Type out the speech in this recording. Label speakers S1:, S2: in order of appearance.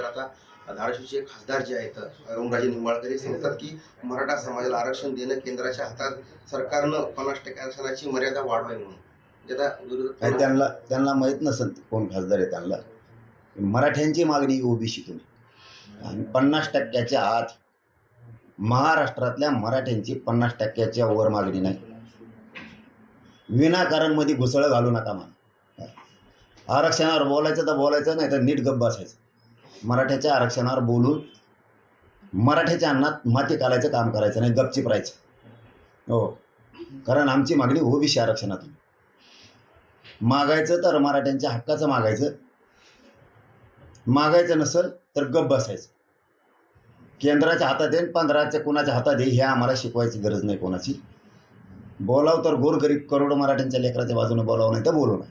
S1: तर आता धाराशिवचे खासदार जे आहेत अरुणराजे निंबाळकर हे सांगतात की मराठा समाजाला आरक्षण देणं केंद्राच्या हातात सरकारनं पन्नास टक्के आरक्षणाची मर्यादा वाढवावी म्हणून. म्हणजे
S2: त्यांना त्यांना माहीत नसेल कोण खासदार आहे त्यांना. मराठ्यांची मागणी ओबीसीतून आणि पन्नास टक्क्याच्या आत महाराष्ट्रातल्या मराठ्यांची पन्नास टक्क्याच्या वर मागणी नाही. विनाकारणमध्ये घुसळं घालू नका मला आरक्षणावर बोलायचं तर बोलायचं नाही तर नीट गप्प बसायचं. मराठ्याच्या आरक्षणावर बोलून मराठ्याच्या अन्नात माती घालायचं काम करायचं नाही गपचिप राहायचं. हो. कारण आमची मागणी ओबीसी आरक्षणातून. मागायचं तर मराठ्यांच्या हक्काचं मागायचं. मागायचं नसेल तर गप बसायचं. केंद्राच्या हातात येईल पंधराच्या कोणाच्या हातात येईल हे आम्हाला शिकवायची गरज नाही कोणाची. बोलाव तर गोरगरीब करोड मराठ्यांच्या लेकराच्या बाजूने बोलावं नाही तर बोलू नाही